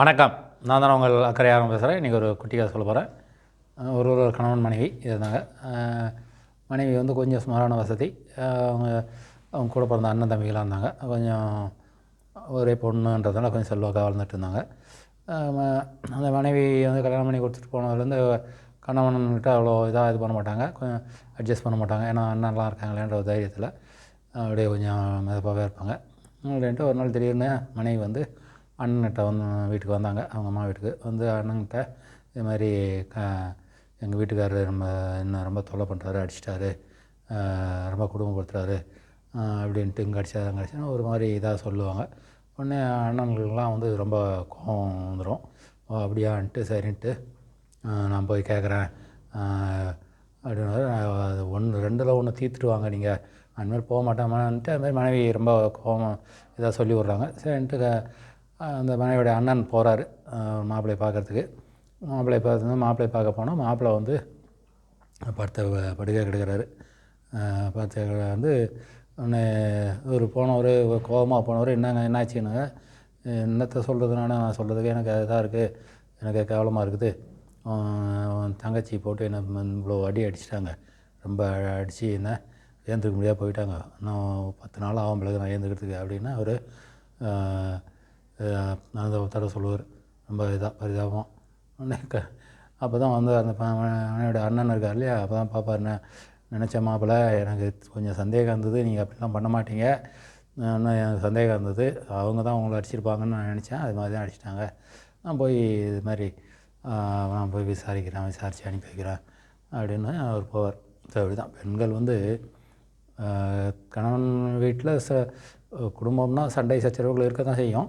வணக்கம். நான் தான் உங்கள் அக்கறையாக பேசுகிறேன் இன்றைக்கி ஒரு குட்டி கதை சொல்ல போகிறேன் ஒரு ஒரு கணவன் மனைவி இருந்தாங்க. மனைவி வந்து கொஞ்சம் சுமாரான வசதி. அவங்க அவங்க கூட பிறந்த அண்ணன் தம்பிகளாக இருந்தாங்க. கொஞ்சம் ஒரே பொண்ணுன்றதுனால கொஞ்சம் செல்வாக்காக வளர்ந்துட்டு இருந்தாங்க. அந்த மனைவி வந்து கல்யாணம் பண்ணி கொடுத்துட்டு போனதுலேருந்து கணவன்கிட்ட அவ்வளோ இதாக இது பண்ண மாட்டாங்க. கொஞ்சம் அட்ஜஸ்ட் பண்ண மாட்டாங்க. ஏன்னா அண்ணன்லாம் இருக்காங்களேன்ற ஒரு தைரியத்தில் அப்படியே கொஞ்சம் மிதப்பாகவே இருப்பாங்க. அப்படின்ட்டு ஒரு நாள் திடீர்னு மனைவி வந்து அண்ணன்கிட்ட வந்து வீட்டுக்கு வந்தாங்க. அவங்க அம்மா வீட்டுக்கு வந்து அண்ணன்கிட்ட இது மாதிரி க எங்கள் வீட்டுக்காரர் ரொம்ப என்ன ரொம்ப தொல்லை பண்ணுறாரு அடிச்சிட்டாரு ரொம்ப குடும்பப்படுத்துகிறாரு அப்படின்ட்டு இங்கே அடிச்சாரு அங்கே அடிச்சா ஒரு மாதிரி இதாக சொல்லுவாங்க. உடனே அண்ணன்களுக்கெலாம் வந்து ரொம்ப கோபம் வந்துடும் ஓ அப்படியான்ட்டு சரின்ட்டு நான் போய் கேட்குறேன் அப்படின்னு ஒன்று ரெண்டில் ஒன்று தீர்த்துட்டு வாங்க நீங்கள் அந்தமாதிரி போக மாட்டேன் அதுமாதிரி மனைவி ரொம்ப கோபம் இதாக சொல்லி விட்றாங்க சரின்ட்டு அந்த மனைவியோடைய அண்ணன் போகிறாரு மாப்பிள்ளையை பார்க்குறதுக்கு. மாப்பிள்ளையை பார்த்து மாப்பிள்ளையை பார்க்க போனால் மாப்பிள்ளை வந்து படுத்த படுக்கை கெடுக்கிறாரு. படுத்த வந்து உடனே ஒரு போனவர் கோபமாக போனவர் என்னங்க என்னாச்சுன்னு என்னத்தை சொல்கிறதுனால நான் சொல்கிறதுக்கு எனக்கு இதாக இருக்குது எனக்கு கேவலமாக இருக்குது. தங்கச்சி போட்டு என்ன இவ்வளோ அடி அடிச்சிட்டாங்க. ரொம்ப அடித்து என்ன ஏந்திருக்க முடியாது போயிட்டாங்க. இன்னும் பத்து நாள் ஆகும் பிறகு நான் ஏந்துக்கிறதுக்கு அப்படின்னா அவர் நான் தடவை சொல்லுவார். ரொம்ப இதாக பரிதாபம். உடனே க அப்போ தான் வந்து அந்த ப- அவனோட அண்ணன் இருக்கார் இல்லையா? அப்போ தான் பார்ப்பார் நினச்ச மாப்பிள்ள எனக்கு கொஞ்சம் சந்தேகம் இருந்தது. நீங்கள் அப்படிலாம் பண்ண மாட்டீங்க. இன்னும் எனக்கு சந்தேகம் இருந்தது. அவங்க தான் உங்களை அடிச்சிருப்பாங்கன்னு நான் நினச்சேன். அது மாதிரி தான் அடிச்சிட்டாங்க. நான் போய் இது மாதிரி நான் போய் விசாரிக்கிறேன். விசாரித்து அனுப்பி வைக்கிறேன். அப்படின்னு அவர் போவார். ஸோ அப்படி தான் பெண்கள் வந்து கணவன் வீட்டில் ச குடும்பம்னா சண்டை சச்சரவுகள் இருக்க தான் செய்யும்.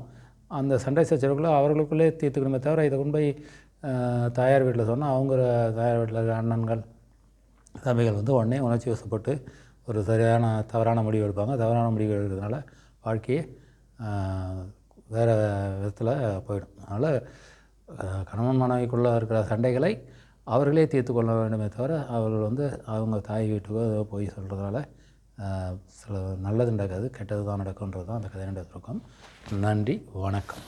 அந்த சண்டை சச்சரவுகளை அவர்களுக்குள்ளே தீர்த்துக்கணுமே தவிர இதை கொண்டு போய் தாயார் வீட்டில் சொன்னால் அவங்க தாயார் வீட்டில் இருக்கிற அண்ணன்கள் தம்பிகள் வந்து உடனே உணர்ச்சி வசப்பட்டு ஒரு சரியான தவறான முடிவு எடுப்பாங்க. தவறான முடிவு எடுக்கிறதுனால வாழ்க்கையை வேறு விதத்தில் போயிடும். அதனால் கணவன் மனைவிக்குள்ளே இருக்கிற சண்டைகளை அவர்களே தீர்த்து கொள்ள வேண்டுமே தவிர அவர்கள் வந்து அவங்க தாய் வீட்டுக்கோ ஏதோ போய் சொல்கிறதுனால சில நல்லது நடக்காது கெட்டது தான் நடக்குன்றது தான் அந்த கதையினுடைய சுருக்கம் நன்றி வணக்கம்.